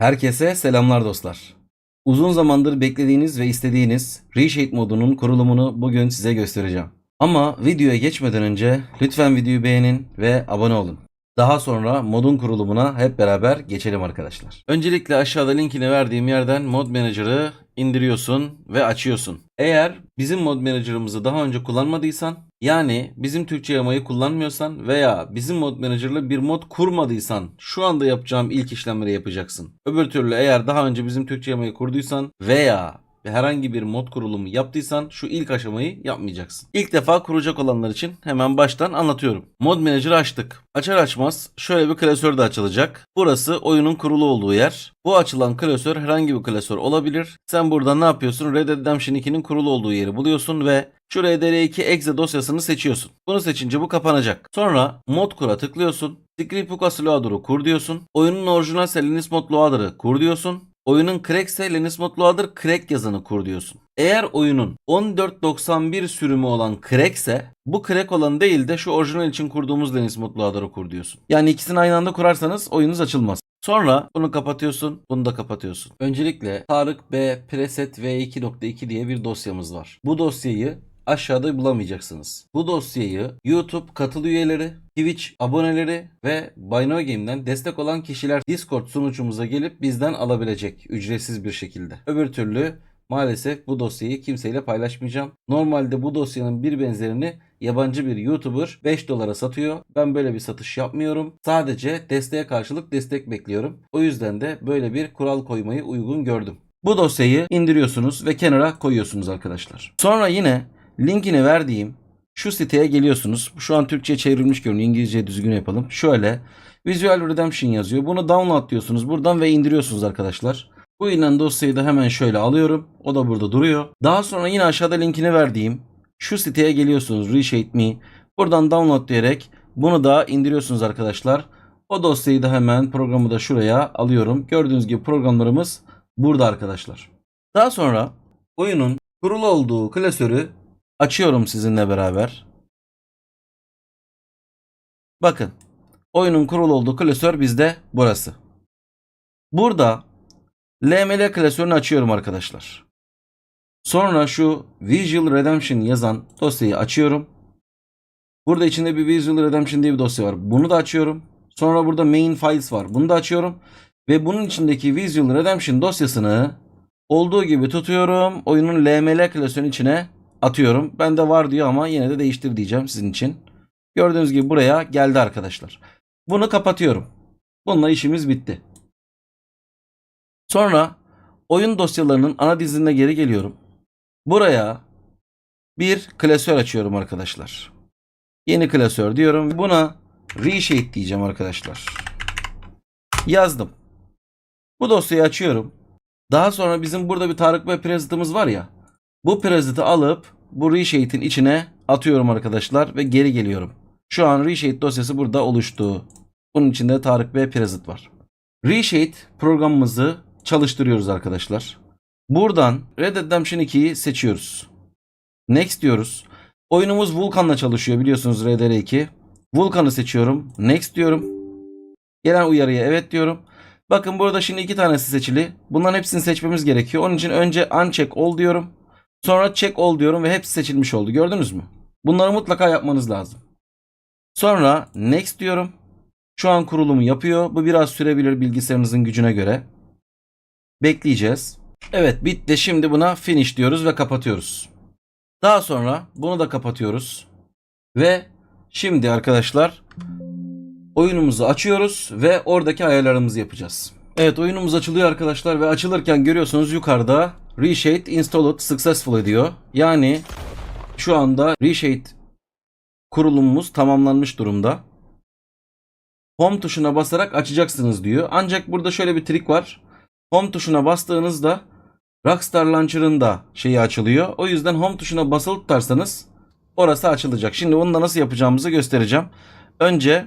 Herkese selamlar dostlar. Uzun zamandır beklediğiniz ve istediğiniz Reshade modunun kurulumunu bugün size göstereceğim. Ama videoya geçmeden önce lütfen videoyu beğenin ve abone olun. Daha sonra modun kurulumuna hep beraber geçelim arkadaşlar. Öncelikle aşağıda linkini verdiğim yerden mod manager'ı indiriyorsun ve açıyorsun. Eğer bizim mod manager'ımızı daha önce kullanmadıysan yani bizim Türkçe yamayı kullanmıyorsan veya bizim mod manager'la bir mod kurmadıysan şu anda yapacağım ilk işlemleri yapacaksın. Öbür türlü eğer daha önce bizim Türkçe yamayı kurduysan veya herhangi bir mod kurulumu yaptıysan şu ilk aşamayı yapmayacaksın. İlk defa kuracak olanlar için hemen baştan anlatıyorum. Mod Manager'ı açtık. Açar açmaz şöyle bir klasör de açılacak. Burası oyunun kurulu olduğu yer. Bu açılan klasör herhangi bir klasör olabilir. Sen burada ne yapıyorsun? Red Dead Redemption 2'nin kurulu olduğu yeri buluyorsun ve şu RDR2 exe dosyasını seçiyorsun. Bunu seçince bu kapanacak. Sonra mod kura tıklıyorsun. Script Loader'ı kur diyorsun. Oyunun orijinal Linux mod loader'ı kur diyorsun. Oyunun crack ise Linux mod loader crack yazını kur diyorsun. Eğer oyunun 1491 sürümü olan crack bu crack olan değil de şu orijinal için kurduğumuz Linux mod loader'ı kur diyorsun. Yani ikisini aynı anda kurarsanız oyunuz açılmaz. Sonra bunu kapatıyorsun, bunu da kapatıyorsun. Öncelikle Tarık B preset v2.2 diye bir dosyamız var. Bu dosyayı aşağıda bulamayacaksınız. Bu dosyayı YouTube katıl üyeleri, Twitch aboneleri ve Buy Game'den destek olan kişiler Discord sunucumuza gelip bizden alabilecek ücretsiz bir şekilde. Öbür türlü maalesef bu dosyayı kimseyle paylaşmayacağım. Normalde bu dosyanın bir benzerini yabancı bir YouTuber 5 dolara satıyor. Ben böyle bir satış yapmıyorum. Sadece desteğe karşılık destek bekliyorum. O yüzden de böyle bir kural koymayı uygun gördüm. Bu dosyayı indiriyorsunuz ve kenara koyuyorsunuz arkadaşlar. Sonra yine linkini verdiğim şu siteye geliyorsunuz. Şu an Türkçe çevrilmiş görünüyor. İngilizce düzgün yapalım. Şöyle Visual Redemption yazıyor. Bunu download diyorsunuz buradan ve indiriyorsunuz arkadaşlar. Bu inen dosyayı da hemen şöyle alıyorum. O da burada duruyor. Daha sonra yine aşağıda linkini verdiğim şu siteye geliyorsunuz. Reshade Me. Buradan download diyerek bunu da indiriyorsunuz arkadaşlar. O dosyayı da hemen programı da şuraya alıyorum. Gördüğünüz gibi programlarımız burada arkadaşlar. Daha sonra oyunun kurulu olduğu klasörü açıyorum sizinle beraber. Bakın. Oyunun kurulu olduğu klasör bizde burası. Burada LML klasörünü açıyorum arkadaşlar. Sonra şu Visual Redemption yazan dosyayı açıyorum. Burada içinde bir Visual Redemption diye bir dosya var. Bunu da açıyorum. Sonra burada Main Files var. Bunu da açıyorum. Ve bunun içindeki Visual Redemption dosyasını olduğu gibi tutuyorum. Oyunun LML klasörünün içine atıyorum. Ben de var diyor ama yine de değiştir diyeceğim sizin için. Gördüğünüz gibi buraya geldi arkadaşlar. Bunu kapatıyorum. Bununla işimiz bitti. Sonra oyun dosyalarının ana diziline geri geliyorum. Buraya bir klasör açıyorum arkadaşlar. Yeni klasör diyorum. Buna reshade diyeceğim arkadaşlar. Yazdım. Bu dosyayı açıyorum. Daha sonra bizim burada bir Tarık Bey preset'ımız var ya. Bu preset'i alıp bu reshade'in içine atıyorum arkadaşlar ve geri geliyorum. Şu an reshade dosyası burada oluştu. Bunun içinde Tarık Bey preset var. Reshade programımızı çalıştırıyoruz arkadaşlar. Buradan Red Dead Redemption 2'yi seçiyoruz. Next diyoruz. Oyunumuz Vulkan'la çalışıyor biliyorsunuz RDR2. Vulkan'ı seçiyorum. Next diyorum. Gelen uyarıya evet diyorum. Bakın burada şimdi iki tanesi seçili. Bunların hepsini seçmemiz gerekiyor. Onun için önce uncheck all diyorum. Sonra check all diyorum ve hepsi seçilmiş oldu. Gördünüz mü? Bunları mutlaka yapmanız lazım. Sonra next diyorum. Şu an kurulumu yapıyor. Bu biraz sürebilir bilgisayarınızın gücüne göre. Bekleyeceğiz. Evet bitti. Şimdi buna finish diyoruz ve kapatıyoruz. Daha sonra bunu da kapatıyoruz. Ve şimdi arkadaşlar oyunumuzu açıyoruz ve oradaki ayarlarımızı yapacağız. Evet oyunumuz açılıyor arkadaşlar ve açılırken görüyorsunuz yukarıda Reshade installed successful diyor. Yani şu anda Reshade kurulumumuz tamamlanmış durumda. Home tuşuna basarak açacaksınız diyor. Ancak burada şöyle bir trik var. Home tuşuna bastığınızda Rockstar Launcher'ın da şeyi açılıyor. O yüzden Home tuşuna basılı tutarsanız orası açılacak. Şimdi onu da nasıl yapacağımızı göstereceğim. Önce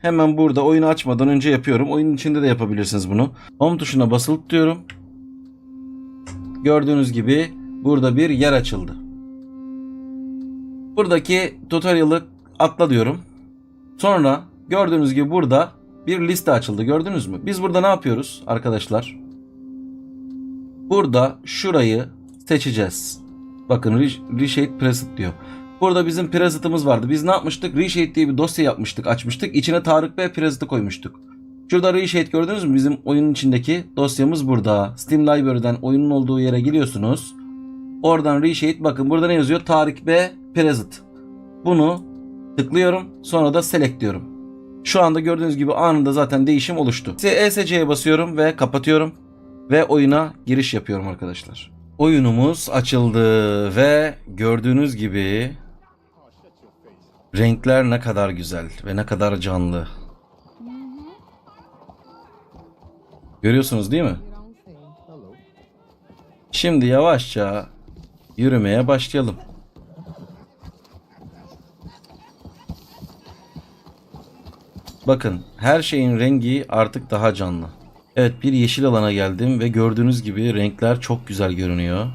hemen burada oyunu açmadan önce yapıyorum. Oyunun içinde de yapabilirsiniz bunu. Home tuşuna basılı tutuyorum. Gördüğünüz gibi burada bir yer açıldı. Buradaki tutorial'ı atla diyorum. Sonra gördüğünüz gibi burada bir liste açıldı gördünüz mü? Biz burada ne yapıyoruz arkadaşlar? Burada şurayı seçeceğiz. Bakın Re- Reshade Preset diyor. Burada bizim Preset'ımız vardı. Biz ne yapmıştık? Reshade diye bir dosya yapmıştık, açmıştık. İçine Tarık Bey Preset'i koymuştuk. Şurada Reshade gördünüz mü? Bizim oyunun içindeki dosyamız burada. Steam Library'den oyunun olduğu yere geliyorsunuz. Oradan Reshade bakın burada ne yazıyor? Tarık B Preset. Bunu tıklıyorum. Sonra da Select diyorum. Şu anda gördüğünüz gibi anında zaten değişim oluştu. ESC'ye basıyorum ve kapatıyorum. Ve oyuna giriş yapıyorum arkadaşlar. Oyunumuz açıldı ve gördüğünüz gibi renkler ne kadar güzel ve ne kadar canlı. Görüyorsunuz değil mi? Şimdi yavaşça yürümeye başlayalım. Bakın her şeyin rengi artık daha canlı. Evet bir yeşil alana geldim ve gördüğünüz gibi renkler çok güzel görünüyor.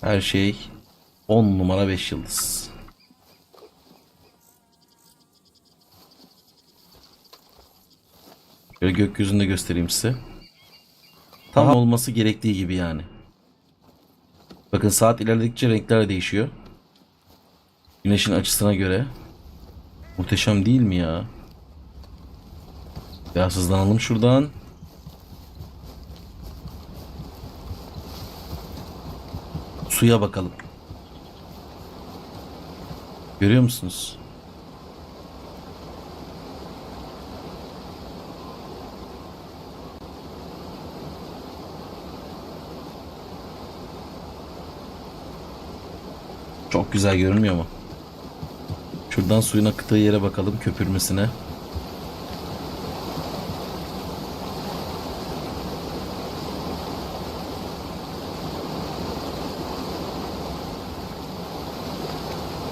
Her şey 10 numara 5 yıldız. Şöyle gökyüzünü de göstereyim size. Tam olması gerektiği gibi yani. Bakın saat ilerledikçe renkler değişiyor. Güneşin açısına göre. Muhteşem değil mi ya? Biraz hızlanalım şuradan. Suya bakalım. Görüyor musunuz? Çok güzel görünmüyor mu? Şuradan suyun akıttığı yere bakalım köpürmesine.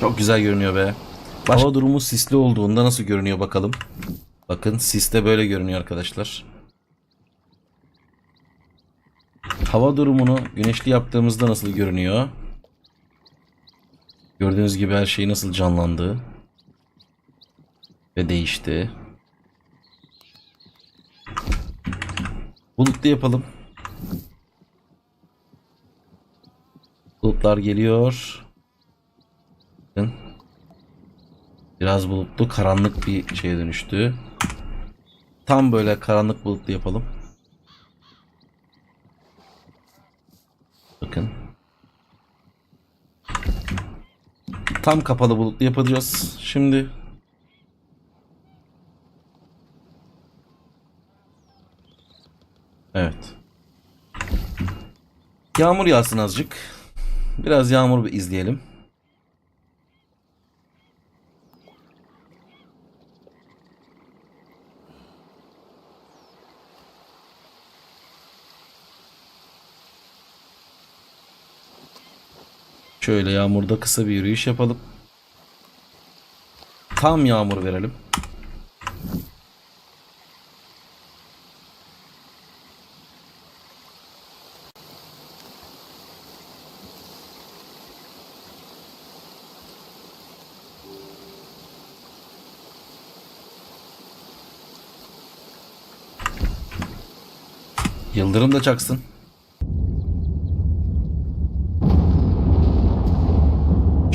Çok güzel görünüyor be. Hava durumu sisli olduğunda nasıl görünüyor bakalım. Bakın siste böyle görünüyor arkadaşlar. Hava durumunu güneşli yaptığımızda nasıl görünüyor? Gördüğünüz gibi her şey nasıl canlandı. Ve değişti. Bulutlu yapalım. Bulutlar geliyor. Biraz bulutlu karanlık bir şeye dönüştü. Tam böyle karanlık bulutlu yapalım. Bakın. Tam kapalı bulutlu yapacağız. Şimdi Evet. Yağmur yağsın azıcık. Biraz yağmur bir izleyelim. Şöyle yağmurda kısa bir yürüyüş yapalım. Tam yağmur verelim. Yıldırım da çaksın.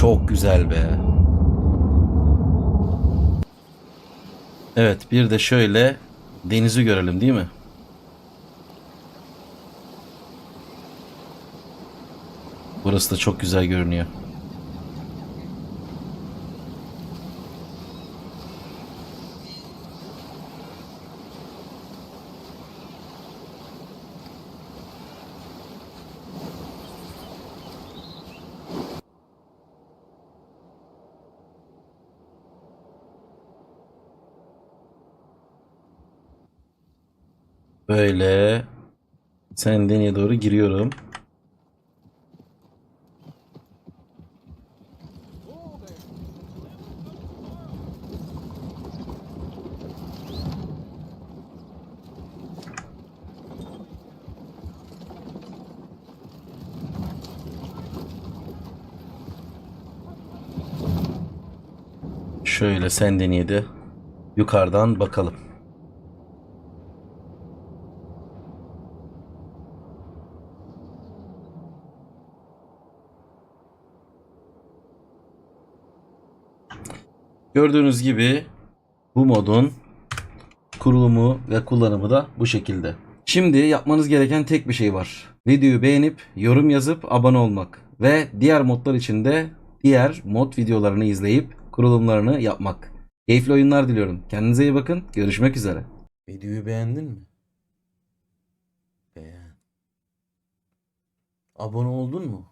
Çok güzel be. Evet bir de şöyle denizi görelim değil mi? Burası da çok güzel görünüyor. Böyle Sendeniye doğru giriyorum. Şöyle Sendeniye'de yukarıdan bakalım. Gördüğünüz gibi bu modun kurulumu ve kullanımı da bu şekilde. Şimdi yapmanız gereken tek bir şey var. Videoyu beğenip yorum yazıp abone olmak ve diğer modlar için de diğer mod videolarını izleyip kurulumlarını yapmak. Keyifli oyunlar diliyorum. Kendinize iyi bakın. Görüşmek üzere. Videoyu beğendin mi? Beğen. Abone oldun mu?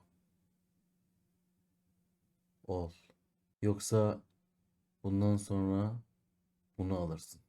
Ol. Yoksa bundan sonra bunu alırsın.